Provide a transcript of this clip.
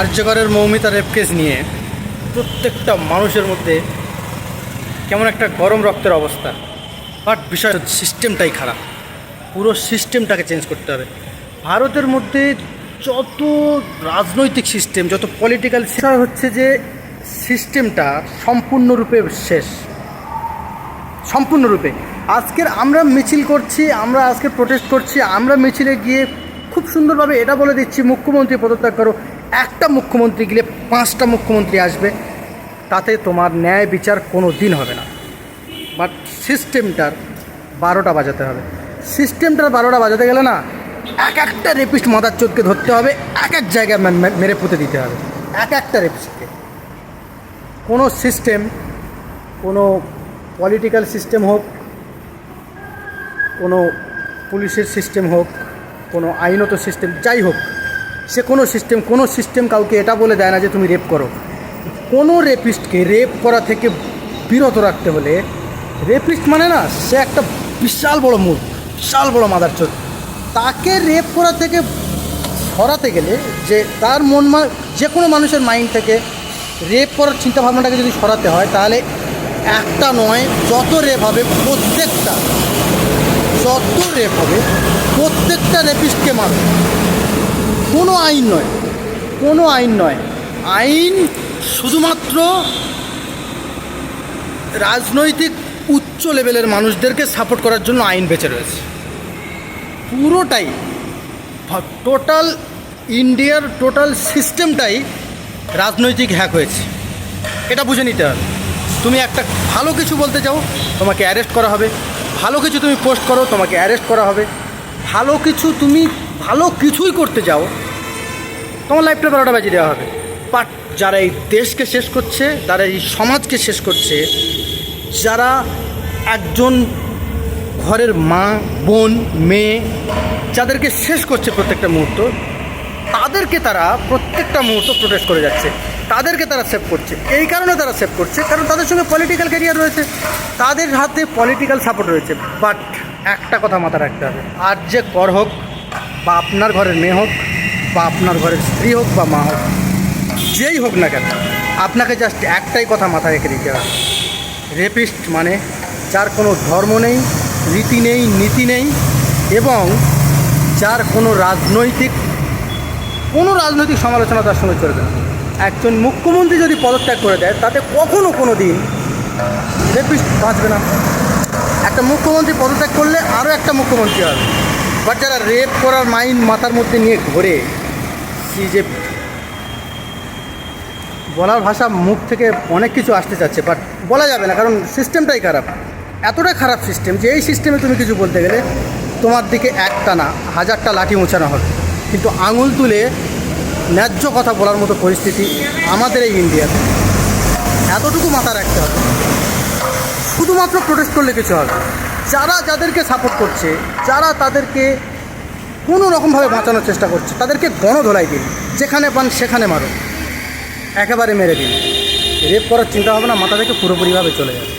আর্যগরের Moumita rape case নিয়ে প্রত্যেকটা মানুষের মধ্যে কেমন একটা গরম রক্তের অবস্থা। বাট বিষয় সিস্টেমটাই খারাপ। পুরো সিস্টেমটাকে চেঞ্জ করতে হবে। ভারতের মধ্যে যত রাজনৈতিক সিস্টেম যত পলিটিক্যাল বিষয় হচ্ছে যে সিস্টেমটা সম্পূর্ণরূপে শেষ। সম্পূর্ণরূপে। আজকের আমরা মিছিল করছি, আমরা আজকে প্রোটেস্ট করছি, আমরা মিছিলে গিয়ে খুব সুন্দরভাবে এটা বলে দিচ্ছি, মুখ্যমন্ত্রী পদত্যাগ করো। একটা মুখ্যমন্ত্রী গেলে পাঁচটা মুখ্যমন্ত্রী আসবে, তাতে তোমার ন্যায় বিচার কোনো দিন হবে না। বাট সিস্টেমটার বারোটা বাজাতে হবে। সিস্টেমটার বারোটা বাজাতে গেলে না, এক একটা রেপিস্ট মাদার চোখকে ধরতে হবে, এক এক জায়গায় মেরে পুঁতে দিতে হবে। এক একটা রেপিস্টকে কোনো সিস্টেম কোনো পলিটিক্যাল সিস্টেম হোক, কোনো পুলিশের সিস্টেম হোক, কোনো আইনত সিস্টেম যাই হোক সে কোনো সিস্টেম কোনো সিস্টেম কাউকে এটা বলে দেয় না যে তুমি রেপ করো। কোনো রেপিস্টকে রেপ করা থেকে বিরত রাখতে হলে রেপিস্ট মানে না, সে একটা বিশাল বড় মূল বিশাল বড় মাদার চোদ তাকে রেপ করা থেকে সরাতে গেলে যে তার মন যে কোনো মানুষের মাইন্ড থেকে রেপ করার চিন্তাভাবনাটাকে যদি সরাতে হয়, তাহলে একটা নয়, যত রেপ হবে প্রত্যেকটা, যত রেপ হবে প্রত্যেকটা রেপিস্টকে মারবে। আইন নয়, কোনো আইন নয়। আইন শুধুমাত্র রাজনৈতিক উচ্চ লেভেলের মানুষদেরকে সাপোর্ট করার জন্য আইন বেঁচে রয়েছে। পুরোটাই টোটাল ইন্ডিয়ার টোটাল সিস্টেমটাই রাজনৈতিক হ্যাক হয়েছে। এটা বুঝে নিতে হবে। তুমি একটা ভালো কিছু বলতে চাও, তোমাকে অ্যারেস্ট করা হবে। ভালো কিছু তুমি পোস্ট করো, তোমাকে অ্যারেস্ট করা হবে। ভালো কিছু তুমি ভালো কিছুই করতে যাও তোমার লাইফটা বারোটা বাজিয়ে দেওয়া হবে? বাট যারা এই দেশকে শেষ করছে তারা এই সমাজকে শেষ করছে, যারা একজন ঘরের মা, বোন, মেয়ে, যাদেরকে শেষ করছে প্রত্যেকটা মুহূর্ত, তাদেরকে তারা প্রত্যেকটা মুহূর্ত প্রোটেস্ট করে যাচ্ছে। তাদেরকে তারা সেভ করছে। এই কারণে তারা সেভ করছে, কারণ তাদের সঙ্গে পলিটিক্যাল ক্যারিয়ার রয়েছে। তাদের হাতে পলিটিক্যাল সাপোর্ট রয়েছে। বাট একটা কথা মাথায় রাখতে হবে। আর যে কর হোক, বা আপনার ঘরের মেয়ে হোক বা আপনার ঘরের স্ত্রী হোক বা মা হোক, যেই হোক না কেন, আপনাকে জাস্ট একটাই কথা মাথায় রেখে দিতে হবে। রেপিস্ট মানে যার কোনো ধর্ম নেই, রীতি নেই, নীতি নেই এবং যার কোনো রাজনৈতিক কোনো রাজনৈতিক সমালোচনা তার সঙ্গে চলবে না। একজন মুখ্যমন্ত্রী যদি পদত্যাগ করে দেয়, তাতে কখনো কোনো দিন রেপিস্ট বাঁচবে না। একটা মুখ্যমন্ত্রী পদত্যাগ করলে আরও একটা মুখ্যমন্ত্রী হবে। বাট যারা রেপ করার মাইন্ড মাথার মধ্যে নিয়ে ঘোরে সেই যে বলার ভাষা মুখ থেকে অনেক কিছু আসতে চাচ্ছে বাট বলা যাবে না, কারণ সিস্টেমটাই খারাপ। এতটাই খারাপ সিস্টেম যে এই সিস্টেমে তুমি কিছু বলতে গেলে তোমার দিকে একটা না হাজারটা লাঠি মোছানো হবে। কিন্তু আঙুল তুলে ন্যায্য কথা বলার মতো পরিস্থিতি আমাদের এই ইন্ডিয়াতে এতটুকু মাথা রাখতে হবে। শুধুমাত্র প্রোটেস্ট করলে কিছু হবে যারা যাদেরকে সাপোর্ট করছে, যারা তাদেরকে কোনো রকমভাবে বাঁচানোর চেষ্টা করছে, তাদেরকে গণধোলাই দিন, যেখানে পান সেখানে মারো একেবারে মেরে দিন। রেপ করার চিন্তা ভাবনা মাথা থেকে পুরোপুরিভাবে চলে যাবে